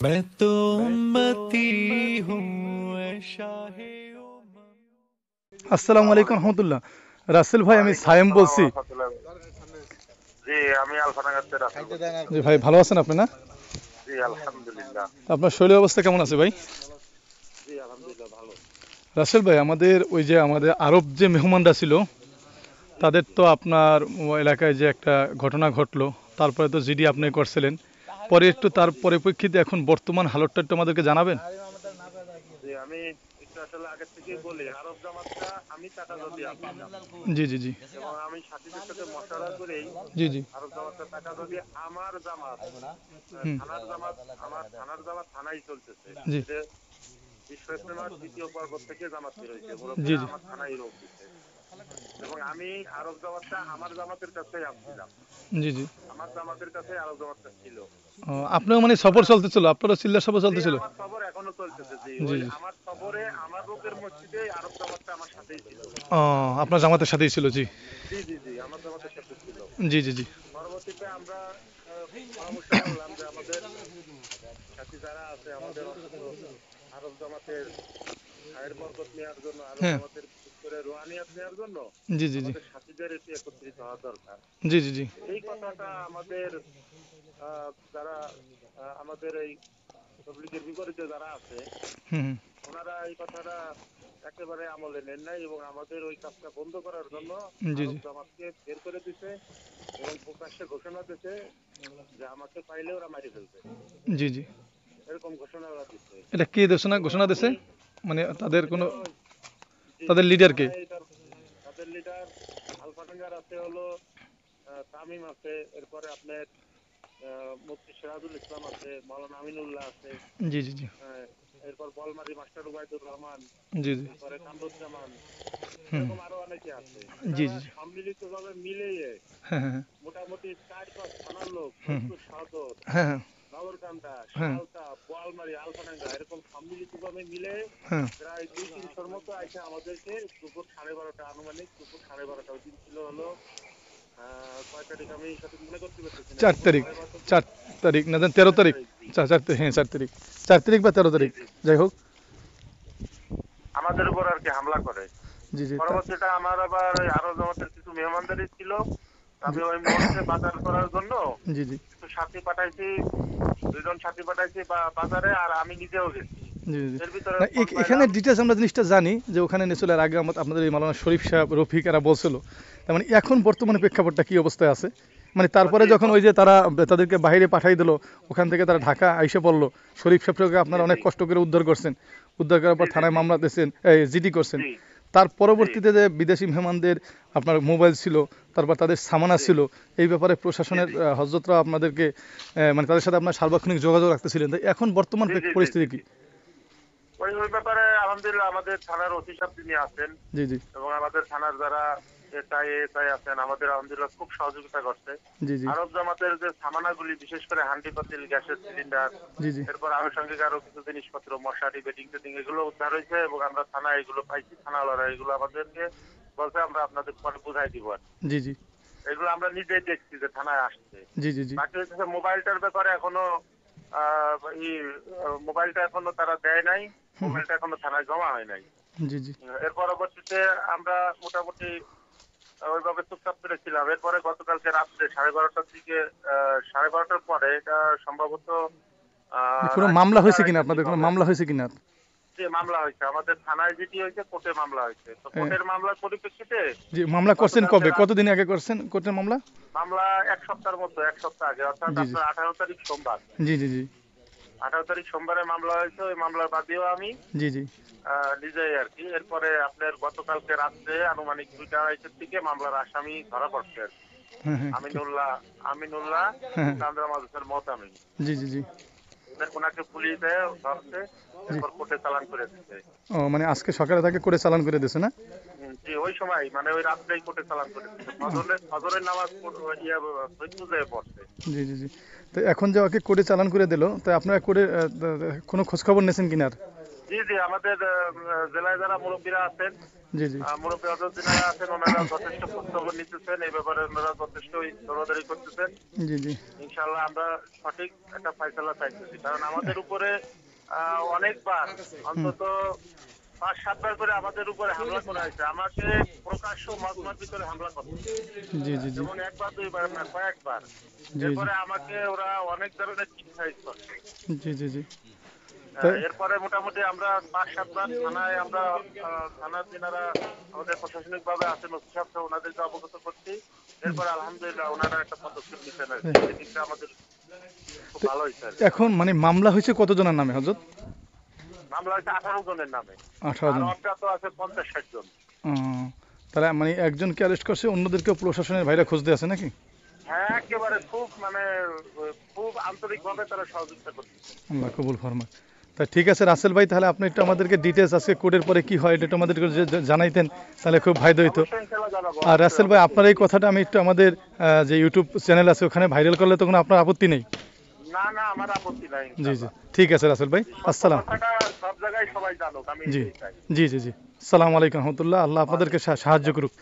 मैं तो उम्मती हूँ ऐ शाहे उम्मत আসসালামু আলাইকুম রহমতুল্লাহ রাসেল ভাই আমি সায়েম বলছি জি আমি আলফানাগাতে রাসেল বলছি। জি ভাই ভালো আছেন আপনি না জি আলহামদুলিল্লাহ আপনার শরীর অবস্থা কেমন আছে ভাই জি আলহামদুলিল্লাহ ভালো রাসেল ভাই আমাদের ওই যে আমাদের আরব যে মেহমানরা ছিল তাদের তো আপনার এলাকায় যে একটা ঘটনা ঘটলো তারপরে তো জিডি আপনি করছিলেন পরে একটু তার পরিপ্রেক্ষিতে এখন বর্তমান হালতটা একটু আমাদেরকে জানাবেন? জি আমি আসলে আগে থেকেই বলি আরব জামাতটা আমি টাকা যদি জি জি জি। এবং আমি সাথীদের সাথে মশারা করেই জি জি। আরব জামাতটা টাকা যদি আমার জামাত থানার জামাত আমার থানার জামাত থানায় চলতেছে। জি। বিশ্ব দ্বিতীয় পর্ব থেকে জামাত হয়েছে জি, জি। আমার থানায় রোগ দিচ্ছে এবং আমি আরব জামাতটা আমার জামাতের কাছেই আসছিলাম। জি জি। আমার জামাতের কাছে আরব জামাতটা ছিল। আপনার মানে সফর চলতেছিল? আপনারও চিল্লার সফর চলতেছিল? আমার খবর এখনও চলতেছে জি। আমার খবরে আমার রোগের মসজিদে আরব জামাতটা আমার সাথেই ছিল। ও, আপনার জামাতের সাথেই ছিল জি। জি জি জি আমার জামাতের সাথে ছিল। জি জি জি। পরবর্তীতে আমরা পরামর্শ করলাম যে আমাদের সাথী যারা আছে আমাদের আরব জামাতের খায়ের বরকত নেওয়ার জন্য আরব হ্যাঁ। বিশেষ করে রোহানিয়াত নেওয়ার জন্য জি জি জি। সাথীদের একত্রিত হওয়া দরকার। জি জি জি। এই কথাটা আমাদের যারা আমাদের এই তবলিগের বিপরীতে যারা আছে ওনারা এই কথাটা একেবারে আমলে নেন নাই এবং আমাদের ওই কাজটা বন্ধ করার জন্য জি, জি। জামাতকে বের করে দিছে এবং প্রকাশ্যে ঘোষণা দিছে যে আমাকে পাইলে ওরা মারি ফেলবে। জি জি। এরকম ঘোষণা ওরা দিচ্ছে এটা কে ঘোষণা ঘোষণা দিছে? মানে তাদের কোনো তাদের leader কে? তাদের লিডার আলফাটাঙ্গার আছে হলো তামিম আছে এরপরে আপনার মুফতি সিরাজুল ইসলাম আছে মাওলানা আমিনুল্লাহ আছে। জি জি জি। এরপর বলমারি মাস্টার উবাইদুর রহমান জি জি। এরপরে কামরুজ্জামান এরকম আরও অনেকে আছে। জি, জি। সম্মিলিতভাবে মিলিয়ে হ্যাঁ হ্যাঁ মোটামুটি চার পাঁচ থানার লোক। সদর হ্যাঁ। হ্যাঁ। হ্যাঁ। বোয়ালমারি আলফাডাঙ্গা এরকম সম্মিলিতভাবে মিলে হ্যাঁ। প্রায় দুই তিনশোর মতো আইসা আমাদেরকে দুপুর সাড়ে বারোটা আনুমানিক দুপুর সাড়ে বারোটা ওই দিন ছিল হলো। চার তারিখ চার তারিখ না তেরো তারিখ। চার তারিখ হ্যাঁ চার তারিখ। চার তারিখ বা তেরো তারিখ যাই হোক। আমাদের উপর আর কি হামলা করে। জি জি পরবর্তীতে আমার আবার আরও জমাতের কিছু মেহমানদারি ছিল। আমি ওই মুহূর্তে বাজার করার জন্য জি জি। সাথী পাঠাইছি দুজন সাথী পাঠাইছি বাজারে আর আমি নিজেও গেছি। এখানে ডিটেলস আমরা জিনিসটা জানি যে ওখানে নেচলের আগে আপনাদের এই মালানা শরীফ সাহেব রফিক এরা বলছিল। তার মানে এখন বর্তমানে প্রেক্ষাপটটা কি অবস্থায় আছে? মানে তারপরে যখন ওই যে তারা তাদেরকে বাইরে পাঠাই দিল ওখান থেকে তারা ঢাকা আইসে পড়ল শরীফ সাহেবকে আপনারা অনেক কষ্ট করে উদ্ধার করছেন। উদ্ধার করার পর থানায় মামলা দিয়েছেন জিডি করছেন। তার পরবর্তীতে যে বিদেশি মেহমানদের আপনার মোবাইল ছিল তারপর তাদের সামানা ছিল এই ব্যাপারে প্রশাসনের হজরতরা আপনাদেরকে মানে তাদের সাথে আপনার সার্বক্ষণিক যোগাযোগ রাখতেছিলেন। তাই এখন বর্তমান পরিস্থিতি কি? ওই ওই ব্যাপারে আলহামদুলিল্লাহ আমাদের থানার অফিসার তিনি আছেন। জি জি। এবং আমাদের থানার যারা আছেন আমাদের আলহামদুলিল্লাহ খুব সহযোগিতা করছে। আরব জামাতের যে সামানাগুলি বিশেষ করে হান্ডি পাতিল গ্যাসের সিলিন্ডার এরপর আনুষঙ্গিক আরও কিছু জিনিসপত্র মশারি বেডিং টেডিং এগুলো উদ্ধার হয়েছে এবং আমরা থানায় এগুলো পাইছি থানাওয়ালারা এগুলো আমাদেরকে বলছে আমরা আপনাদের পরে বুঝাই দিব জি জি। এগুলো আমরা নিজেই দেখছি যে থানায় আসছে। জি জি জি। বাকি হচ্ছে মোবাইলটার ব্যাপারে এখনও আহ, মোবাইলটা এখনও তারা দেয় নাই মোবাইলটা এখনও থানায় জমা হয় নাই। জি জি। এর পরবর্তীতে আমরা মোটামুটি ওইভাবে চুপচাপ করেছিলাম এরপরে গতকালকে রাত্রে সাড়ে বারোটার দিকে সাড়ে বারোটার পরে এটা সম্ভবত কোনো মামলা হয়েছে কিনা আপনাদের? কোনো মামলা হয়েছে কিনা? যে মামলা হয়েছে আমাদের থানায় যেটি হয়েছে কোর্টে মামলা হয়েছে। তো কোর্টের মামলার পরিপ্রেক্ষিতে জি মামলা করছেন কবে? কতদিন আগে করছেন কোর্টের মামলা? মামলা এক সপ্তাহের মধ্যে এক সপ্তাহ আগে অর্থাৎ। আপনার আঠারো তারিখ সোমবার। জি জি জি। আঠারো তারিখ সোমবারে মামলা হয়েছে ওই মামলার বাদেও আমি জি জি। নিজেই আর কি। এরপরে আপনার গতকালকে রাত্রে আনুমানিক দুইটা আড়াইটের দিকে মামলার আসামি ধরা পড়ছে। হ্যাঁ হ্যাঁ আমিনুল্লাহ আমিনুল্লাহ হ্যাঁ। চান্দ্রা মাদুসের মত আমি। জি জি জি। ওনাকে পুলিশ দেয় ধরছে এরপর কোর্টে চালান করে দিচ্ছে ও মানে আজকে সকালে তাকে করে চালান করে দিয়েছে না? জি ওই সময় মানে ওই রাত্রেই কোর্টে চালান করে দিচ্ছে ফজরের ফজরের নামাজ ইয়া পড়ছে। জি জি জি। তো এখন যে ওকে কোর্টে চালান করে দিল তো আপনারা কোর্টে কোনো খোঁজ খবর নিয়েছেন কিনা জি জি আমাদের জেলায় যারা মুরব্বীরা আছেন মুরব্বী দিনারা আছেন ওনারা যথেষ্ট খোঁজখবর নিতেছেন। এই ব্যাপারে ওনারা যথেষ্টই দৌড়াদৌড়ি করতেছেন। ইনশাল্লাহ আমরা সঠিক একটা ফয়সলা চাইতেছি। কারণ আমাদের উপরে অনেকবার অন্তত পাঁচ সাতবার করে আমাদের উপরে হামলা করা হয়েছে। আমাকে প্রকাশ্য মজমার ভিতরে হামলা জি যেমন একবার দুইবার না কয়েকবার। এরপরে আমাকে ওরা অনেক ধরনের চিকিৎসা করছে। জি জি জি। এরপরে মোটামুটি আমরা পাঁচ সাতবার থানায় আমরা থানার যিনারা আমাদের প্রশাসনিক ভাবে আছেন ওসি সাহেব সহ ওনাদেরকে অবগত করছি। এরপরে আলহামদুলিল্লাহ ওনারা একটা পদক্ষেপ নিচ্ছেন আর কি। এদিকটা আমাদের খুব ভালো হয়েছে কি। এখন মানে মামলা হয়েছে কতজনের নামে হজরত মামলা হয়েছে আঠারো জনের নামে। আঠারো আর জন। অজ্ঞাত আছে পঞ্চাশ ষাট জন। তাহলে মানে একজনকে অ্যারেস্ট করছে অন্যদেরকেও প্রশাসনের ভাইরা খুঁজতে আছে নাকি? হ্যাঁ একেবারে খুব মানে খুব আন্তরিক ভাবে তারা সহযোগিতা করছে। আল্লাহ কবুল ফরমা তা ঠিক আছে রাসেল ভাই তাহলে আপনি একটু আমাদেরকে ডিটেলস আজকে কোর্টের পরে কি হয় এটা আমাদেরকে জানাইতেন তাহলে খুব ভাইদ হইতো অবশ্যই ইনশাল্লাহ জানাব আর রাসেল ভাই আপনার এই কথাটা আমি একটু আমাদের যে ইউটিউব চ্যানেল আছে ওখানে ভাইরাল করলে তো কোনো আপনার আপত্তি নেই? না না আমার আপত্তি নাই জি জি। ঠিক আছে রাসেল ভাই আসসালাম। সব জায়গায় সবাই জানুক আমি জি জি জি জি। সালাম আলাইকুম রহমতুল্লাহ আল্লাহ আপনাদেরকে সাহায্য করুক।